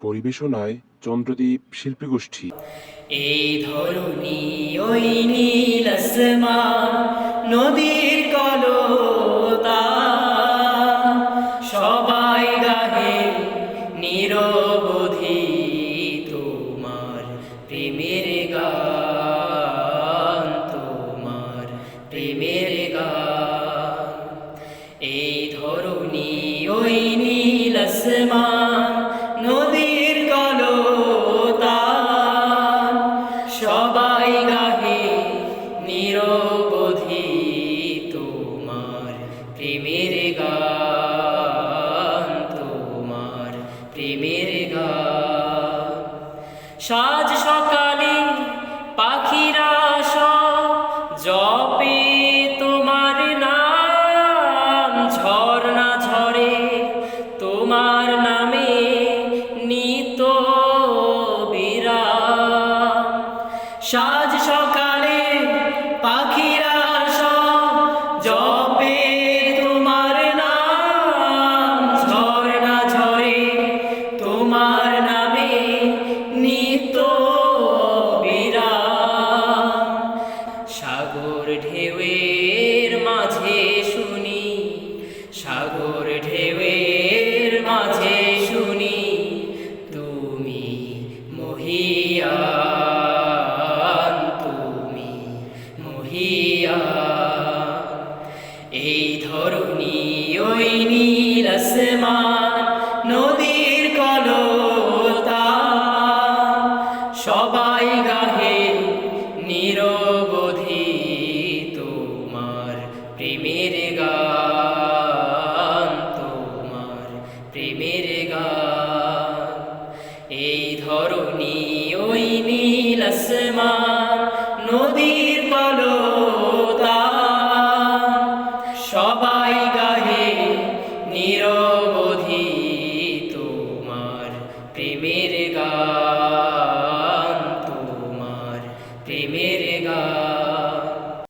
পরিবেশনায় চন্দ্রদ্বীপ শিল্পী গোষ্ঠী এই ধরুনি ওই নীল নদীর কলতা। সবাই গাহে নিরবধি তোমার প্রেমের গান, তোমার প্রেমের গান। এই ধরুনি ওই নীল আসমান প্রেমের গান তোমার, প্রেমের গান। সাজ সকালে পাখিরা জপে তোমার নাম, ঝর্ণা ঝরে তোমার নামে নিত বিরাম। এই ধরুনি ওই নীল নদীর কলতা সবাই গাহে নিরবধি তোমার প্রেমের গান, তোমার প্রেমের গান। এই ধরুনি ওই নীল নদীর সবাই